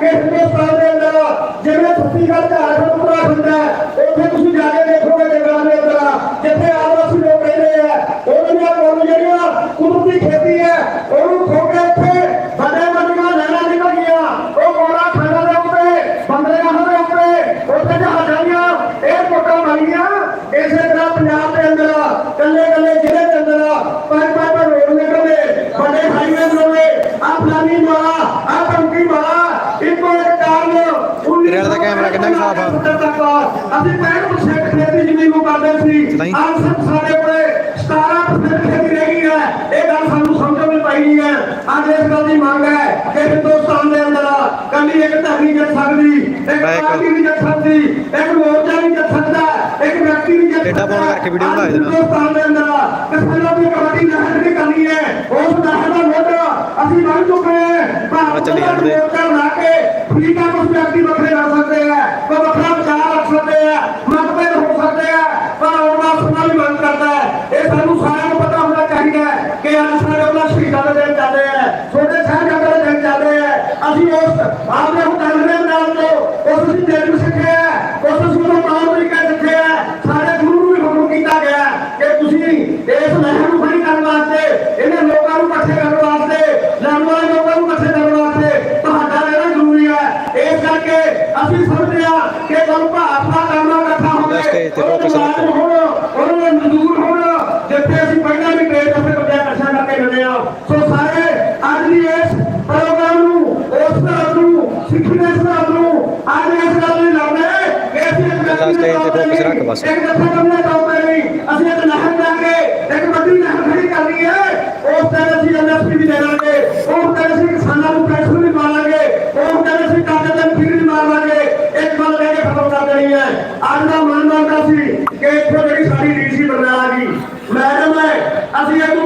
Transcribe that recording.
ਕਿ ਹਿੰਦੁਸਤਾਨ ਦੇ ਅੰਦਰ? ਜਿਵੇਂ ਛੱਤੀਸਗੜ੍ਹ ਝਾਰਖੰਡ ਉੱਤਰਾਖੰਡ ਹੈ, ਉੱਥੇ ਤੁਸੀਂ ਜਾ ਕੇ ਦੇਖੋਗੇ ਜੰਗਲਾਂ ਦੇ ਅੰਦਰ, ਜਿੱਥੇ ਆਦਿਵਾਸੀ ਲੋਕ ਰਹਿੰਦੇ ਆ। ਉਹਨਾਂ ਦੀਆਂ ਕੋਲ ਜਿਹੜੀਆਂ ਕੁਦਰਤੀ ਖੇਤੀ ਹੈ, ਉਹਨੂੰ ਖੋ ਕੇ ਇੱਥੇ ਵੱਡੇ ਵੱਡੀਆਂ ਨਹਿਰਾਂ ਨਿਕਲ ਗਈਆਂ ਉਹ ਕੋਲਾ ਖਾਣਾ ਦੇ ਉੱਤੇ ਬੰਦਰਗਾਹਾਂ ਦੇ ਉੱਤੇ, ਉੱਥੇ ਜਹਾਜ਼ਾਂ ਦੀਆਂ ਇਹ ਬਣ ਗਈਆਂ। ਇਸੇ ਤਰ੍ਹਾਂ ਪੰਜਾਬ ਦੇ ਅੰਦਰ ਕੱਲੇ ਕੱਲੇ ਜ਼ਿਲ੍ਹੇ ਦੇ ਅੰਦਰ ਪੰਜ ਪੰਜ ਰੋਡ ਨਿਕਲਦੇ, ਵੱਡੇ ਹਾਈਵੇ ਬਣਾਉਂਦੇ ਆ ਫਲਾਨੀ ਮਾਲਾ ਆ ਟੰਕੀ ਮਾਲਾ ਇੱਕੋ ਇੱਕ ਕਾਰਨ ਤੇਰੇ ਕਿੰਨਾ ਕੁ? ਅਸੀਂ 65% ਖੇਤੀ ਜ਼ਮੀਨ ਨੂੰ ਕਰਦੇ ਸੀ। ਅੱਜ ਸਾਡੇ ਕੋਲੇ 17% ਖੇਤੀ ਰਹਿ ਗਈ ਹੈ ਇਹ ਗੱਲ ਸਾਨੂੰ ਸਮਝ ਨਹੀਂ ਪਾਈ ਨਹੀਂ ਹੈ ਅੱਜ ਇਸ ਗੱਲ ਦੀ ਮੰਗ ਹੈ ਕਿ ਹਿੰਦੁਸਤਾਨ ਦੇ ਅੰਦਰ ਕੱਲੀ ਇੱਕ ਧਰਨੀ ਜਿੱਤ ਸਕਦੀ ਇੱਕ ਪਾਰਟੀ ਨਹੀਂ ਜਿੱਤ ਸਕਦੀ ਇੱਕ ਮੋਰਚਾ ਨਹੀਂ ਜਿੱਤ ਸਕਦਾ ਇੱਕ ਵਿਅਕਤੀ ਨਹੀਂ ਜਿੱਤ ਟੇਢਾ ਪਾਉਣ ਕਰਕੇ ਵੀਡੀਓ ਬਣਾ ਦੇਣਾ। ਹਿੰਦੁਸਤਾਨ ਦੇ ਅੰਦਰ ਕਿਸਾਨਾਂ ਦੀ ਕਬੱਡੀ ਨਹਿਰ ਨਹੀਂ ਕਰਨੀ ਹੈ ਉਸ ਨਹਿਰ ਦਾ ਮੋਢਾ ਅਸੀਂ ਬਣ ਚੁੱਕੇ ਹਾਂ ਭਾਰਤ ਚੱਲੀ ਦਾ ਜਾਂਦੇ। ਮੋਰਚਾ ਬਣਾ ਕੇ ਫਰੀਕਾ ਕੁਝ ਵਿਅਕਤੀ ਵੱਖਰੇ ਕਰ ਸਕਦੇ ਆ ਕੋਈ ਵੱਖਰਾ ਵਿਚਾਰ ਰੱਖ ਸਕਦੇ ਆ ਮਤਭੇਦ ਹੋ ਸਕਦੇ ਆ ਪਰ ਆਉਣ ਵਾਲਾ ਸਮਾਂ ਵੀ ਮੰਗ ਕਰਦਾ ਹੈ ਇਹ ਸਾਨੂੰ ਸਾਰਿਆਂ ਨੂੰ ਪਤਾ ਹੋਣਾ ਚਾਹੀਦਾ ਹੈ ਕਿ ਅੱਜ ਸਾਡੇ ਉਹਨਾਂ ਸ਼ਹੀਦਾਂ ਦੇ ਦਿਨ ਚੱਲਦੇ ਆ ਛੋਟੇ ਸਾਹਿਬਜ਼ਾਦੇ ਦੇ ਚੱਲਦੇ ਆ। ਅਸੀਂ ਉਸ ਆਪਣੇ ਹੁਕਮੇ ਨਾਲ ਤੋਂ ਉਸ ਅਸੀਂ ਦਿਨ ਸਿੱਖਿਆ ਹੈ, ਉਸ ਅਸੀਂ ਨੂੰ ਤੌਰ ਤਰੀਕਾ ਸਿੱਖਿਆ। ਸਾਡੇ ਗੁਰੂ ਨੂੰ ਵੀ ਹੁਕਮ ਕੀਤਾ ਗਿਆ ਕਿ ਤੁਸੀਂ ਇਸ ਲਹਿਰ ਨੂੰ ਖੜੀ ਕਰਨ ਵਾਸਤੇ ਇਹਨਾਂ ਲੋਕਾਂ ਨੂੰ ਇਕੱਠੇ ਕਰਨ ਵਾਸਤੇ ਲੜਨ ਵਾਲੇ ਲੋਕਾਂ ਨੂੰ ਇਕੱਠੇ ਕਰਨ ਵਾਸਤੇ ਤੁਹਾਡਾ ਰਹਿਣਾ ਜ਼ਰੂਰੀ ਹੈ। ਇਸ ਕਰਕੇ ਅਸੀਂ ਸਮਝਦੇ ਹਾਂ ਕਿ ਜਦੋਂ ਭਾਰਤ ਦਾ ਕਰਨਾ ਇਕੱਠਾ ਹੋਵੇ ਤੇ ਉਹਦੇ focus ਰੱਖੋ। ਮੁਲਾਜ਼ਮ ਹੋਣ ਉਹਨਾਂ ਦੇ ਮਜ਼ਦੂਰ ਹੋਣ ਜਿੱਥੇ ਅਸੀਂ ਪਹਿਲਾਂ ਵੀ ਗਏ ਤਾਂ ਫਿਰ ਵੱਡਾ ਇਕੱਠਾ ਕਰਕੇ ਗਏ ਆ ਸੋ ਸਾਰੇ ਅੱਜ ਦੀ ਇਸ ਪ੍ਰੋਗਰਾਮ ਨੂੰ ਉਸ ਤਰ੍ਹਾਂ ਨੂੰ ਸਿੱਖੀ ਦੇ ਸਿਧਾਂਤ ਨੂੰ ਅੱਜ ਇਸ ਗੱਲ ਲਈ ਲੜਨਾ ਹੈ ਕਿ ਅਸੀਂ ਇੱਕ ਦੇ stage ਤੇ focus ਰੱਖ ਬਸ। ਇੱਕ ਜੱਥਾ ਕਰਨਾ ਚਾਹੁੰਦੇ ਨਹੀਂ ਅਸੀਂ ਇੱਕ ਨਹਿਰ ਜਾ ਕੇ ਇੱਕ ਵੱਡੀ ਨਹਿਰ ਖੜੀ ਕਰਨੀ ਹੈ। ਉਸ ਦਿਨ ਅਸੀਂ ਐਮਐਸਪੀ ਵੀ ਦੇ ਦਾਂਗੇ ਉਸ ਦਿਨ ਅਸੀਂ ਕਿਸਾਨਾਂ ਨੂੰ ਪੈਨਸ਼ਨ ਵੀ ਮਾਰਾਂਗੇ। ਉਸ ਦਿਨ ਅਸੀਂ ਕਾਗਜ਼ ਦੇ ਫੀਰ ਵੀ ਮਾਰਾਂਗੇ। ਇੱਕ ਗੱਲ ਲੈ ਕੇ ਖਤਮ ਕਰ ਦੇਣੀ ਹੈ। ਅੱਜ ਦਾ ਮਨ ਮੰਨਦਾ ਸੀ ਕਿ ਇੱਥੋਂ ਜਿਹੜੀ ਸਾਡੀ ਡੀਸੀ ਬਰਨਾਲਾ ਗਈ ਮੈਡਮ ਹੈ ਅਸੀਂ ਇਹ ਤੋਂ ਪਹਿਲਾਂ ਸਾਰੀਆਂ